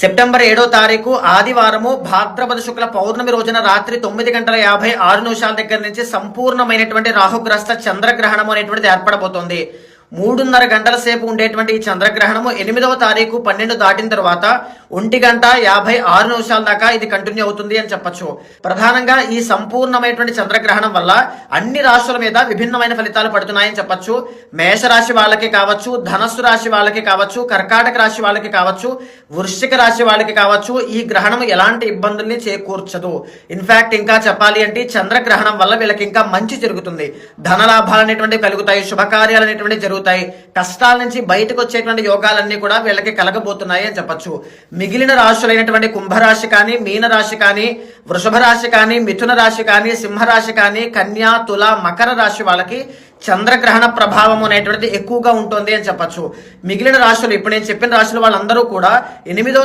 September ఏడో తారీఖు ఆదివారము భాద్రపద శుక్ల పౌర్ణమి రోజున రాత్రి తొమ్మిది గంటల యాభై ఆరు నిమిషాల దగ్గర నుంచి సంపూర్ణమైనటువంటి రాహుగ్రస్త చంద్రగ్రహణం అనేటువంటిది ఏర్పడబోతోంది. మూడున్నర గంటల సేపు ఉండేటువంటి ఈ చంద్రగ్రహణము ఎనిమిదవ తారీఖు పన్నెండు దాటిన తర్వాత ఒంటి గంట యాభై ఆరు నిమిషాల దాకా ఇది కంటిన్యూ అవుతుంది అని చెప్పొచ్చు. ప్రధానంగా ఈ సంపూర్ణమైనటువంటి చంద్రగ్రహణం వల్ల అన్ని రాశుల మీద విభిన్నమైన ఫలితాలు పడుతున్నాయని చెప్పొచ్చు. మేషరాశి వాళ్ళకి కావచ్చు ధనస్సు రాశి వాళ్ళకి కావచ్చు కర్కాటక రాశి వాళ్ళకి కావచ్చు వృశ్చిక రాశి వాళ్ళకి కావచ్చు ఈ గ్రహణం ఎలాంటి ఇబ్బందుల్ని చేకూర్చదు. ఇన్ఫాక్ట్ ఇంకా చెప్పాలి అంటే చంద్రగ్రహణం వల్ల వీళ్ళకి ఇంకా మంచి జరుగుతుంది. ధనలాభాలు అనేటువంటి కలుగుతాయి శుభకార్యాలు అనేటువంటి జరుగుతాయి. కష్టాల నుంచి బయటకు వచ్చేటువంటి యోగాలన్నీ కూడా వీళ్ళకి కలగబోతున్నాయి అని చెప్పచ్చు. మిగిలిన రాశులైనటువంటి కుంభరాశి కానీ మీన రాశి కానీ వృషభ రాశి కానీ మిథున రాశి కానీ సింహరాశి కానీ కన్యా తుల మకర రాశి వాళ్ళకి చంద్రగ్రహణ ప్రభావం అనేటువంటిది ఎక్కువగా ఉంటుంది అని చెప్పొచ్చు. మిగిలిన రాశులు ఇప్పుడు నేను చెప్పిన రాశులు వాళ్ళందరూ కూడా ఎనిమిదో